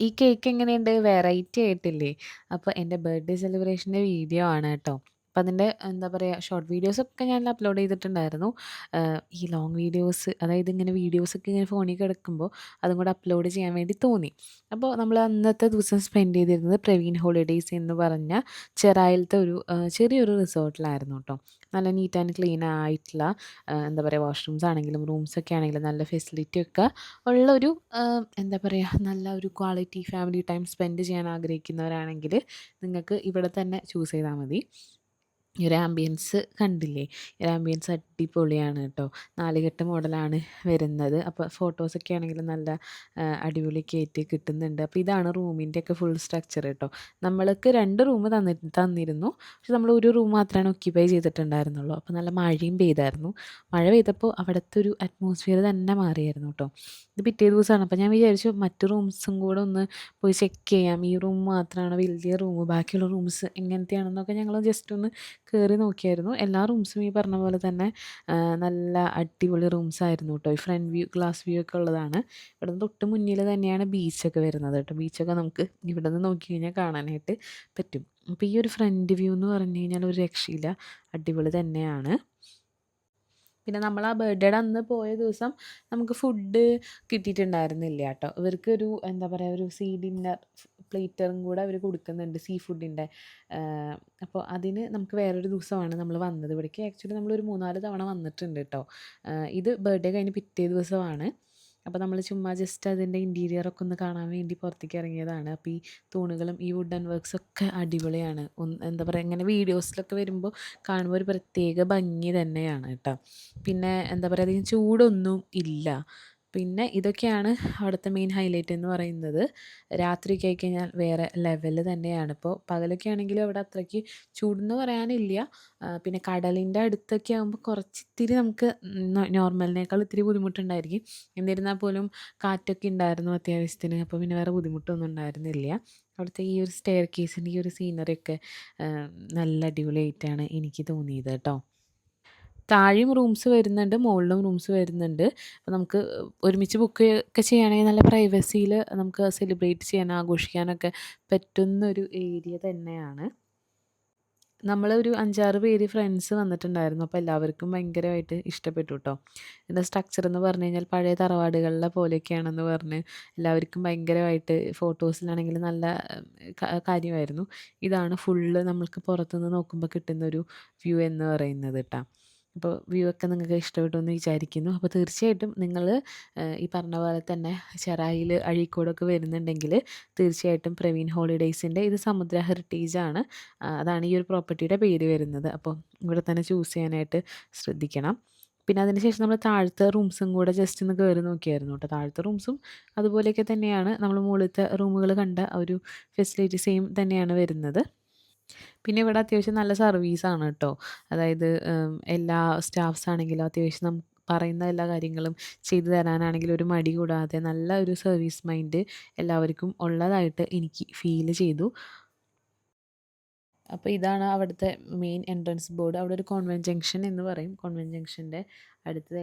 ഈ കേക്ക് എങ്ങനെയുണ്ട്? വെറൈറ്റി ആയിട്ടില്ലേ? അപ്പോൾ എന്റെ ബർത്ത്ഡേ സെലിബ്രേഷന്റെ വീഡിയോ ആണ് കേട്ടോ. അപ്പൊ അതിന്റെ എന്താ പറയുക ഷോർട്ട് വീഡിയോസൊക്കെ ഞാൻ അപ്ലോഡ് ചെയ്തിട്ടുണ്ടായിരുന്നു. ഈ ലോങ് വീഡിയോസ് അതായത് ഇങ്ങനെ വീഡിയോസൊക്കെ ഇങ്ങനെ ഫോണിൽ കിടക്കുമ്പോൾ അതും കൂടെ അപ്ലോഡ് ചെയ്യാൻ വേണ്ടി തോന്നി. അപ്പോൾ നമ്മൾ അന്നത്തെ ദിവസം സ്പെൻഡ് ചെയ്തിരുന്നത് പ്രവീൺ ഹോളിഡേയ്സ് എന്ന് പറഞ്ഞ ചെറായിലത്തെ ഒരു ചെറിയൊരു റിസോർട്ടിലായിരുന്നു കേട്ടോ. നല്ല നീറ്റ് ആൻഡ് ക്ലീൻ ആയിട്ടുള്ള എന്താ പറയുക വാഷ്റൂംസ് ആണെങ്കിലും റൂംസൊക്കെ ആണെങ്കിലും നല്ല ഫെസിലിറ്റി ഒക്കെ ഉള്ള ഒരു എന്താ പറയുക നല്ല ഒരു ക്വാളിറ്റി ഫാമിലി ടൈം സ്പെൻഡ് ചെയ്യാൻ ആഗ്രഹിക്കുന്നവരാണെങ്കിൽ നിങ്ങൾക്ക് ഇവിടെ തന്നെ ചൂസ് ചെയ്താൽ മതി. ഈ ഒരു ആംബിയൻസ് കണ്ടില്ലേ? ഒരു ആംബിയൻസ് അടിപൊളിയാണ് കേട്ടോ. നാലുകെട്ട് മോഡലാണ് വരുന്നത്. അപ്പോൾ ഫോട്ടോസൊക്കെ ആണെങ്കിലും നല്ല അടിപൊളി കയറ്റി കിട്ടുന്നുണ്ട്. അപ്പോൾ ഇതാണ് റൂമിന്റെ ഒക്കെ ഫുൾ സ്ട്രക്ചർ കേട്ടോ. നമ്മൾക്ക് രണ്ട് റൂം തന്നി തന്നിരുന്നു. പക്ഷെ നമ്മൾ ഒരു റൂം മാത്രമാണ് ഒക്യുപ്പൈ ചെയ്തിട്ടുണ്ടായിരുന്നുള്ളൂ. അപ്പോൾ നല്ല മഴയും പെയ്തായിരുന്നു. മഴ പെയ്തപ്പോൾ അവിടുത്തെ ഒരു അറ്റ്മോസ്ഫിയർ തന്നെ മാറിയായിരുന്നു കേട്ടോ. ഇത് പിറ്റേ ദിവസമാണ്. അപ്പോൾ ഞാൻ വിചാരിച്ചു മറ്റു റൂംസും കൂടെ ഒന്ന് പോയി ചെക്ക് ചെയ്യാം. ഈ റൂം മാത്രമാണ് വലിയ റൂം. ബാക്കിയുള്ള റൂംസ് എങ്ങനത്തെയാണെന്നൊക്കെ ഞങ്ങൾ ജസ്റ്റ് ഒന്ന് കയറി നോക്കിയായിരുന്നു. എല്ലാ റൂംസും ഈ പറഞ്ഞ പോലെ തന്നെ നല്ല അടിപൊളി റൂംസ് ആയിരുന്നു കേട്ടോ. ഈ ഫ്രണ്ട് വ്യൂ ഗ്ലാസ് വ്യൂ ഒക്കെ ഉള്ളതാണ്. ഇവിടുന്ന് തൊട്ട് മുന്നിൽ തന്നെയാണ് ബീച്ചൊക്കെ വരുന്നത് കേട്ടോ. ബീച്ചൊക്കെ നമുക്ക് ഇവിടെ നിന്ന് നോക്കി കഴിഞ്ഞാൽ കാണാനായിട്ട് പറ്റും. അപ്പോൾ ഈ ഒരു ഫ്രണ്ട് വ്യൂ എന്ന് പറഞ്ഞു കഴിഞ്ഞാൽ ഒരു രക്ഷയില്ല. അടിപൊളി തന്നെയാണ്. പിന്നെ നമ്മൾ ആ ബർത്ത്ഡേയുടെ അന്ന് പോയ ദിവസം നമുക്ക് ഫുഡ് കിട്ടിയിട്ടുണ്ടായിരുന്നില്ല കേട്ടോ. ഇവർക്കൊരു എന്താ പറയുക ഒരു സീ ഡിന്നർ പ്ലേറ്ററും കൂടെ അവർ കൊടുക്കുന്നുണ്ട് സീ ഫുഡിന്റെ. അപ്പോൾ അതിന് നമുക്ക് വേറൊരു ദിവസമാണ് നമ്മൾ വന്നത് ഇവിടേക്ക്. ആക്ച്വലി നമ്മളൊരു 3, 4 തവണ വന്നിട്ടുണ്ട് കേട്ടോ. ഇത് ബർത്ത്ഡേ കഴിഞ്ഞ് പിറ്റേ ദിവസമാണ്. അപ്പോൾ നമ്മൾ ചുമ്മാ ജസ്റ്റ് അതിന്റെ ഇന്റീരിയറൊക്കെ ഒന്ന് കാണാൻ വേണ്ടി പുറത്തേക്ക് ഇറങ്ങിയതാണ്. അപ്പോൾ ഈ തൂണുകളും ഈ വുഡൻ വർക്ക്സ് ഒക്കെ അടിപൊളിയാണ്. എന്താ പറയുക ഇങ്ങനെ വീഡിയോസിലൊക്കെ വരുമ്പോൾ കാണുമ്പോൾ ഒരു പ്രത്യേക ഭംഗി തന്നെയാണ് കേട്ടോ. പിന്നെ എന്താ പറയുക അധികം ചൂടൊന്നും ഇല്ല. പിന്നെ ഇതൊക്കെയാണ് അവിടുത്തെ മെയിൻ ഹൈലൈറ്റ് എന്ന് പറയുന്നത്. രാത്രിയൊക്കെ ആയിക്കഴിഞ്ഞാൽ വേറെ ലെവൽ തന്നെയാണ്. ഇപ്പോൾ പകലൊക്കെ ആണെങ്കിലും അവിടെ അത്രയ്ക്ക് ചൂടെന്ന് പറയാനില്ല. പിന്നെ കടലിന്റെ അടുത്തൊക്കെ ആകുമ്പോൾ കുറച്ച് ഇത്തിരി നമുക്ക് നോർമലിനേക്കാൾ ഇത്തിരി ബുദ്ധിമുട്ടുണ്ടായിരിക്കും. എന്നിരുന്നാൽ പോലും കാറ്റൊക്കെ ഉണ്ടായിരുന്നു അത്യാവശ്യത്തിന്. അപ്പോൾ പിന്നെ വേറെ ബുദ്ധിമുട്ടൊന്നും ഉണ്ടായിരുന്നില്ല. അവിടുത്തെ ഈ ഒരു സ്റ്റെയർ കേസിന്റെ ഈ ഒരു സീനറിയൊക്കെ നല്ല അടിപൊളിയായിട്ടാണ് എനിക്ക് തോന്നിയത് കേട്ടോ. താഴെയും റൂംസ് വരുന്നുണ്ട്. മുകളിലും റൂംസ് വരുന്നുണ്ട്. അപ്പോൾ നമുക്ക് ഒരുമിച്ച് ബുക്ക് ഒക്കെ ചെയ്യുകയാണെങ്കിൽ നല്ല പ്രൈവസിയിൽ നമുക്ക് സെലിബ്രേറ്റ് ചെയ്യാൻ ആഘോഷിക്കാനൊക്കെ പറ്റുന്നൊരു ഏരിയ തന്നെയാണ്. നമ്മളൊരു 5, 6 പേര് ഫ്രണ്ട്സ് വന്നിട്ടുണ്ടായിരുന്നു. അപ്പോൾ എല്ലാവർക്കും ഭയങ്കരമായിട്ട് ഇഷ്ടപ്പെട്ടു കേട്ടോ. ഇതിന്റെ സ്ട്രക്ചർ എന്ന് പറഞ്ഞു കഴിഞ്ഞാൽ പഴയ തറവാടുകളിലെ പോലെയൊക്കെയാണെന്ന് പറഞ്ഞ് എല്ലാവർക്കും ഭയങ്കരമായിട്ട് ഫോട്ടോസിലാണെങ്കിൽ നല്ല കാര്യമായിരുന്നു. ഇതാണ് ഫുള്ള് നമ്മൾക്ക് പുറത്തുനിന്ന് നോക്കുമ്പോൾ കിട്ടുന്നൊരു വ്യൂ എന്ന് പറയുന്നത് കേട്ടോ. അപ്പോൾ വ്യൂ ഒക്കെ നിങ്ങൾക്ക് ഇഷ്ടപ്പെട്ടു എന്ന് വിചാരിക്കുന്നു. അപ്പോൾ തീർച്ചയായിട്ടും നിങ്ങൾ ഈ പറഞ്ഞ പോലെ തന്നെ ചെറായിൽ അഴീക്കോടൊക്കെ വരുന്നുണ്ടെങ്കിൽ തീർച്ചയായിട്ടും പ്രവീൺ ഹോളിഡേയ്സിന്റെ ഇത് സമുദ്ര ഹെറിറ്റേജാണ്. അതാണ് ഈ ഒരു പ്രോപ്പർട്ടിയുടെ പേര് വരുന്നത്. അപ്പോൾ ഇവിടെ തന്നെ ചൂസ് ചെയ്യാനായിട്ട് ശ്രദ്ധിക്കണം. പിന്നെ അതിനുശേഷം നമ്മൾ താഴത്തെ റൂംസും കൂടെ ജസ്റ്റ് ഒന്ന് കയറി നോക്കിയായിരുന്നു കേട്ടോ. താഴത്തെ റൂംസും അതുപോലെയൊക്കെ തന്നെയാണ് നമ്മൾ മുകളിലത്തെ റൂമുകൾ കണ്ട ഒരു ഫെസിലിറ്റി സെയിം തന്നെയാണ് വരുന്നത്. പിന്നെ ഇവിടെ അത്യാവശ്യം നല്ല സർവീസാണ് കേട്ടോ. അതായത് എല്ലാ സ്റ്റാഫ്സ് ആണെങ്കിലും അത്യാവശ്യം നമുക്ക് പറയുന്ന എല്ലാ കാര്യങ്ങളും ചെയ്തു തരാനാണെങ്കിലും ഒരു മടി കൂടാതെ നല്ല ഒരു സർവീസ് മൈൻഡ് എല്ലാവർക്കും ഉള്ളതായിട്ട് എനിക്ക് ഫീൽ ചെയ്തു. അപ്പോൾ ഇതാണ് അവിടുത്തെ മെയിൻ എൻട്രൻസ് ബോർഡ്. അവിടെ ഒരു കോൺവെൻ ജംഗ്ഷൻ എന്ന് പറയും. കോൺവെൻ ജംഗ്ഷന്റെ അടുത്ത്